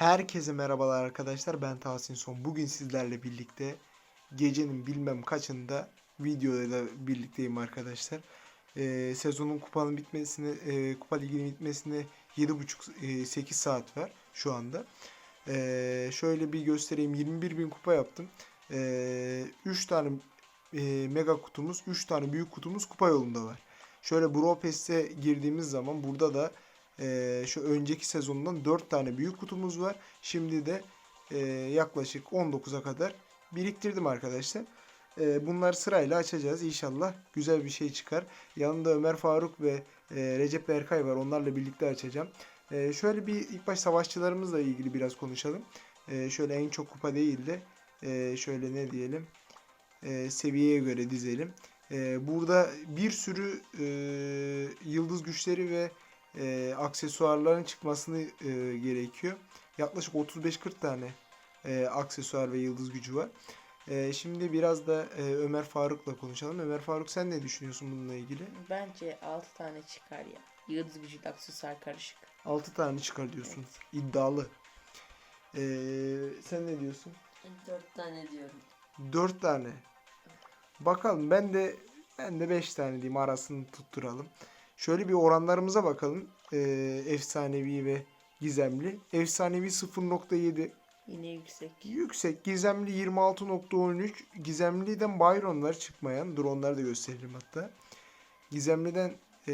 Herkese merhabalar arkadaşlar. Ben Tahsin Son. Bugün sizlerle birlikte gecenin bilmem kaçında videoyla birlikteyim arkadaşlar. Ee, sezonun kupanın bitmesine, e, kupa liginin bitmesine 7,5-8 saat var şu anda. Ee, şöyle bir göstereyim. 21 bin kupa yaptım. Ee, 3 tane e, mega kutumuz, 3 tane büyük kutumuz kupa yolunda var. Şöyle Bro Pass'e girdiğimiz zaman burada da ee, şu önceki sezondan 4 tane büyük kutumuz var. Şimdi de e, yaklaşık 19'a kadar biriktirdim arkadaşlar. Ee, bunları sırayla açacağız. İnşallah güzel bir şey çıkar. Yanında Ömer Faruk ve e, Recep Berkay var. Onlarla birlikte açacağım. Ee, şöyle bir ilk baş savaşçılarımızla ilgili biraz konuşalım. Şöyle en çok kupa değil de e, şöyle ne diyelim seviyeye göre dizelim. Burada bir sürü yıldız güçleri ve e, aksesuarların çıkmasını e, gerekiyor. Yaklaşık 35-40 tane e, aksesuar ve yıldız gücü var. E, şimdi biraz da e, Ömer Faruk'la konuşalım. Ömer Faruk sen ne düşünüyorsun bununla ilgili? Bence 6 tane çıkar ya. Yıldız gücü de aksesuar karışık. 6 tane çıkar diyorsun. İddialı. E, sen ne diyorsun? 4 tane diyorum. 4 tane. Bakalım ben de ben de 5 tane diyeyim arasını tutturalım. Şöyle bir oranlarımıza bakalım. Ee, efsanevi ve gizemli. Efsanevi 0.7 Yine yüksek. yüksek. Gizemli 26.13. Gizemliden Byron var çıkmayan. Dur onları da gösterelim hatta. Gizemliden e,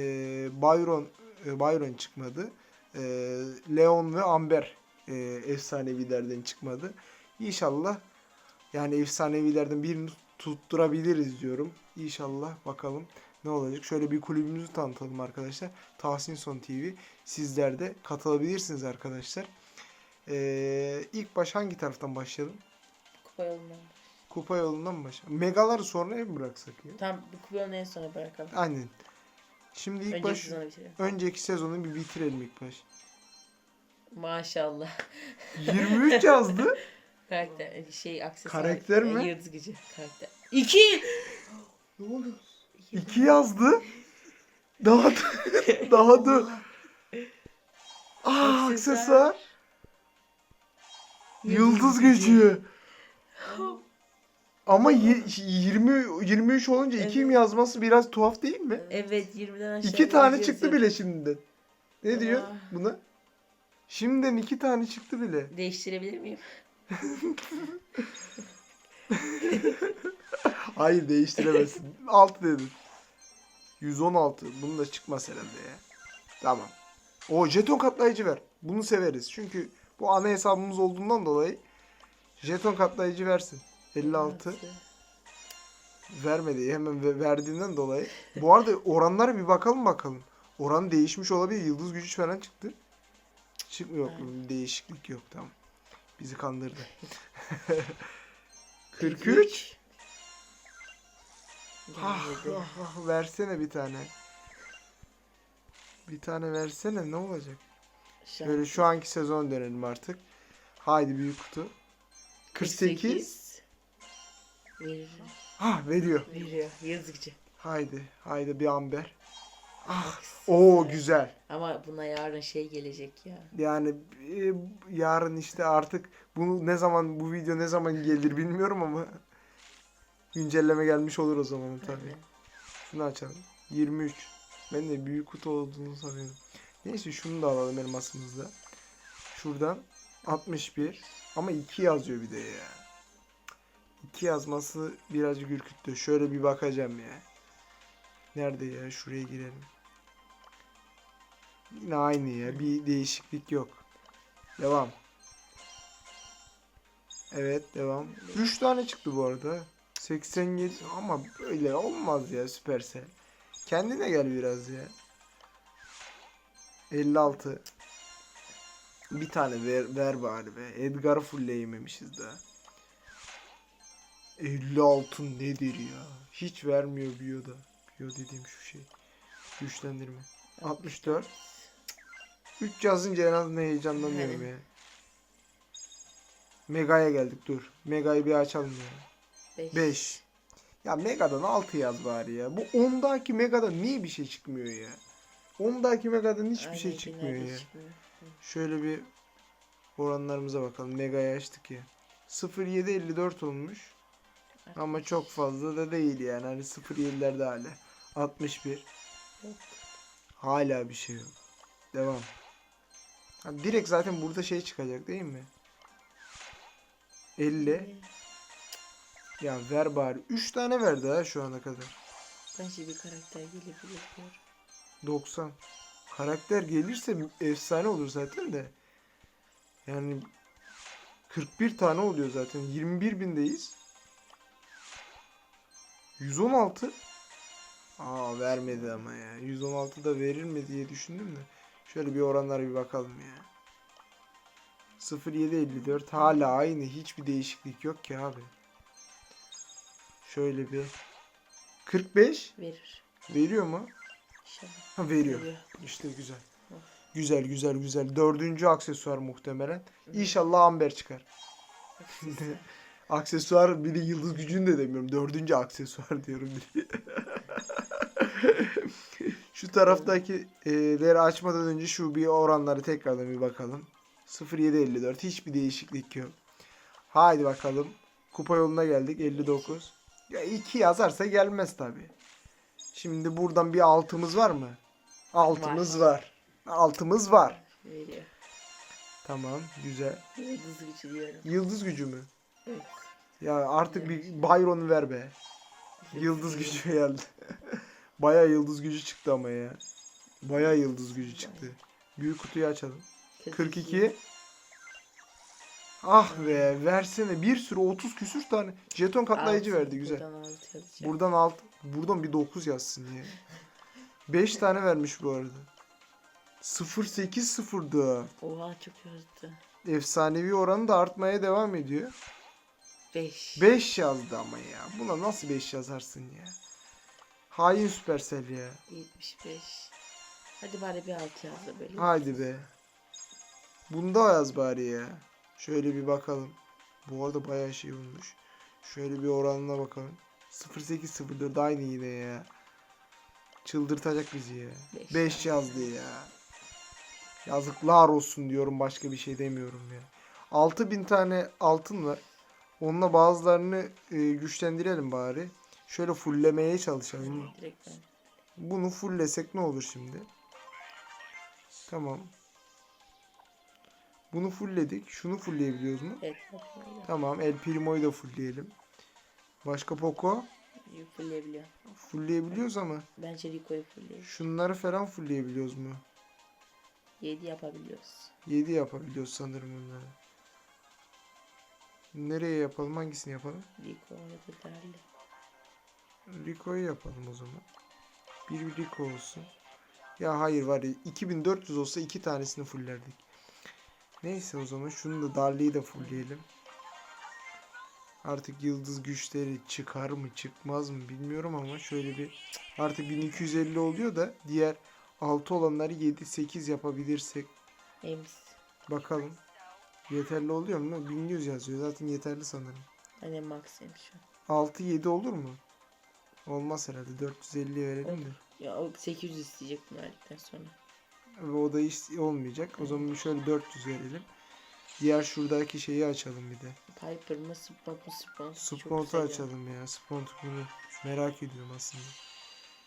Byron e, Byron çıkmadı. E, Leon ve Amber e, efsanevilerden çıkmadı. İnşallah yani efsanevilerden birini tutturabiliriz diyorum. İnşallah bakalım ne olacak. Şöyle bir kulübümüzü tanıtalım arkadaşlar. Tahsin Son TV. Sizler de katılabilirsiniz arkadaşlar. Ee, ilk baş hangi taraftan başlayalım? Kupa yolundan. Kupa yolundan mı başlayalım? Megaları sonraya mı bıraksak ya? Tam bu kupa yolunu en sona bırakalım. Aynen. Şimdi ilk Önce baş sezonu bitirelim. önceki sezonu bir bitirelim ilk baş. Maşallah. 23 yazdı. Karakter şey aksesuar. Karakter mi? Yıldız gücü. Karakter. 2. ne oluyor? 2 yazdı. Daha da, daha da. Aa, Aksesuar. Yıldız gücü. Ama ye- 20 23 olunca 2 mi yazması biraz tuhaf değil mi? Evet 20'den aşağı. İki tane yazıyor. çıktı bile şimdiden. Ne diyor Aa. buna? Şimdiden iki tane çıktı bile. Değiştirebilir miyim? Hayır değiştiremezsin. 6 dedim. 116. Bunu da çıkmaz herhalde ya. Tamam. O jeton katlayıcı ver. Bunu severiz. Çünkü bu ana hesabımız olduğundan dolayı jeton katlayıcı versin. 56. Vermedi. Hemen ve- verdiğinden dolayı. Bu arada oranlara bir bakalım bakalım. Oran değişmiş olabilir. Yıldız gücü falan çıktı. Çıkmıyor. Değişiklik yok. Tamam. Bizi kandırdı. 43. Ah, ah, ah, versene bir tane. Bir tane versene ne olacak? An Böyle şu anki sezon dönelim artık. Haydi büyük kutu. 48. Verir. Ha veriyor. Veriyor. Gücü. Haydi. Haydi bir amber. Ah. Oo güzel. Ama buna yarın şey gelecek ya. Yani e, yarın işte artık bunu ne zaman bu video ne zaman gelir bilmiyorum ama güncelleme gelmiş olur o zaman tabii. Şunu açalım. 23. Ben de büyük kutu olduğunu sanıyorum. Neyse şunu da alalım elmasımızda. Şuradan 61. Ama 2 yazıyor bir de ya. 2 yazması birazcık ürküttü. Şöyle bir bakacağım ya. Nerede ya? Şuraya girelim. Yine aynı ya. Bir değişiklik yok. Devam. Evet devam. 3 tane çıktı bu arada. 87 ama böyle olmaz ya Süpersel. Kendine gel biraz ya. 56. Bir tane ver, ver bari be. Edgar'ı fullleyememişiz daha. 56 nedir ya? Hiç vermiyor Bio'da. Bio dediğim şu şey. Güçlendirme. 64. 3 yazınca en azından heyecanlanıyorum ya. Mega'ya geldik dur. Mega'yı bir açalım ya. 5. 5. Ya Mega'dan 6 yaz bari ya. Bu 10'daki Mega'dan niye bir şey çıkmıyor ya? 10'daki Mega'dan hiçbir şey çıkmıyor ya. Şöyle bir Oranlarımıza bakalım. Mega'yı açtık ya. 0754 olmuş. Ama çok fazla da değil yani. Hani 07'lerde hala. 61. Yok. Hala bir şey yok. Devam. Ha, direkt zaten burada şey çıkacak değil mi? 50. Ya ver bari. 3 tane verdi ha şu ana kadar. Bence bir karakter gelebilir diyorum. 90. Karakter gelirse efsane olur zaten de. Yani 41 tane oluyor zaten. 21 bindeyiz. 116. Aa vermedi ama ya. 116 da verir mi diye düşündüm de. Şöyle bir oranlara bir bakalım ya. 0754 hala aynı. Hiçbir değişiklik yok ki abi. Şöyle bir 45 Verir. veriyor mu? İnşallah. Ha veriyor. Veriyor. İşte güzel. Of. Güzel güzel güzel. Dördüncü aksesuar muhtemelen. İnşallah amber çıkar. Aksesuar bir de yıldız gücünü de demiyorum. Dördüncü aksesuar diyorum. şu taraftakileri açmadan önce şu bir oranları tekrardan bir bakalım. 0754 hiçbir değişiklik yok. Haydi bakalım. Kupa yoluna geldik 59. Ya 2 yazarsa gelmez tabi. Şimdi buradan bir altımız var mı? Altımız var. Altımız var. Veriyor. Tamam güzel. Yıldız gücü diyorum. Yıldız gücü mü? Evet. Ya artık bir Byron'u ver be. Yıldız gücü geldi. Baya yıldız gücü çıktı ama ya. Baya yıldız gücü çıktı. Büyük kutuyu açalım. 42. Ah be versene bir sürü 30 küsür tane jeton katlayıcı Altı, verdi güzel. Buradan altı yazacağım. Buradan alt buradan bir 9 yazsın ya. 5 tane vermiş bu arada. 0804. Oha çok yazdı. Efsanevi oranı da artmaya devam ediyor. 5. 5 yazdı ama ya. Buna nasıl 5 yazarsın ya? Hain Supercell ya. 75. Hadi bari bir altı yaz da böyle. Haydi be. Bunda yaz bari ya. Şöyle bir bakalım. Bu arada bayağı şey olmuş. Şöyle bir oranına bakalım. 0804 aynı yine ya. Çıldırtacak bizi ya. Beş 5 yazdı ya. Yazıklar olsun diyorum başka bir şey demiyorum ya. 6000 tane altın var. Onunla bazılarını e, güçlendirelim bari. Şöyle fulllemeye çalışalım. Bunu fulllesek ne olur şimdi? Tamam. Bunu fullledik. Şunu fullleyebiliyoruz mu? Evet. Tamam. El Primo'yu da fullleyelim. Başka Poco? Fulleyebiliyor. Fullleyebiliyoruz ama. Bence Rico'yu fulleyelim. Şunları falan fullleyebiliyoruz mu? 7 yapabiliyoruz. 7 yapabiliyoruz sanırım bunları. Nereye yapalım? Hangisini yapalım? Rico değerli. Rico'yu yapalım o zaman. Bir Rico olsun. Ya hayır var ya 2400 olsa iki tanesini fulllerdik. Neyse o zaman şunu da Darli'yi de fullleyelim. Artık yıldız güçleri çıkar mı çıkmaz mı bilmiyorum ama şöyle bir artık 1250 oluyor da diğer 6 olanları 7-8 yapabilirsek Ems. bakalım. Yeterli oluyor mu? 1100 yazıyor. Zaten yeterli sanırım. Hani Ems şu an. 6-7 olur mu? Olmaz herhalde. 450 verelim de. Ya o 800 isteyecek bunu verdikten sonra. Ve o da hiç olmayacak. O zaman şöyle 400 verelim. Diğer şuradaki şeyi açalım bir de. Piper mı Spont mu Spont? Spont'u açalım ya. Spont bunu merak ediyorum aslında.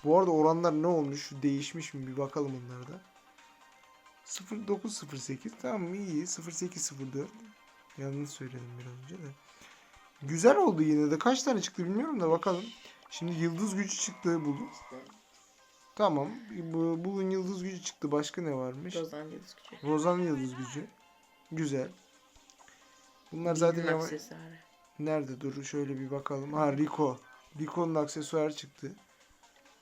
Bu arada oranlar ne olmuş? Değişmiş mi? Bir bakalım onlara da. 0908 tamam iyi. 0804 Yanlış söyledim biraz önce de. Güzel oldu yine de. Kaç tane çıktı bilmiyorum da bakalım. Şimdi yıldız gücü çıktı bugün. Tamam. Bu, bugün yıldız gücü çıktı. Başka ne varmış? Rozan yıldız gücü. Rozan yıldız gücü. Güzel. Bunlar zaten yava- aksesuarı. Nerede dur şöyle bir bakalım. Ha Rico. Rico'nun aksesuarı çıktı.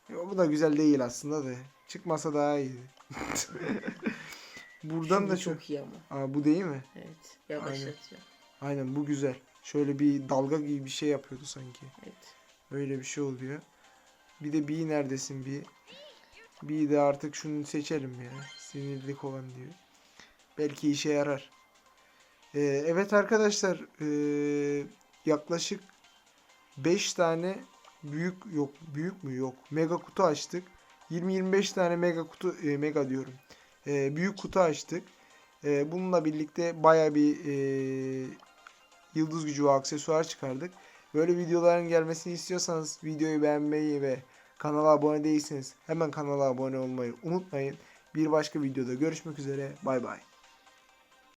Yo, bu da güzel değil aslında da. Çıkmasa daha iyiydi. Buradan Şimdi da çok. çok iyi ama. Aa bu değil mi? Evet. Yavaşlatıyor. Aynen bu güzel. Şöyle bir dalga gibi bir şey yapıyordu sanki. Evet. Öyle bir şey oluyor. Bir de B neredesin bir? Bir de artık şunu seçelim ya. Sinirlik olan diyor. Belki işe yarar. Ee, evet arkadaşlar ee, yaklaşık 5 tane büyük yok büyük mü yok mega kutu açtık. 20-25 tane mega kutu e, mega diyorum. Ee, büyük kutu açtık. E, bununla birlikte baya bir e, yıldız gücü ve aksesuar çıkardık. Böyle videoların gelmesini istiyorsanız videoyu beğenmeyi ve kanala abone değilseniz hemen kanala abone olmayı unutmayın. Bir başka videoda görüşmek üzere. Bay bay.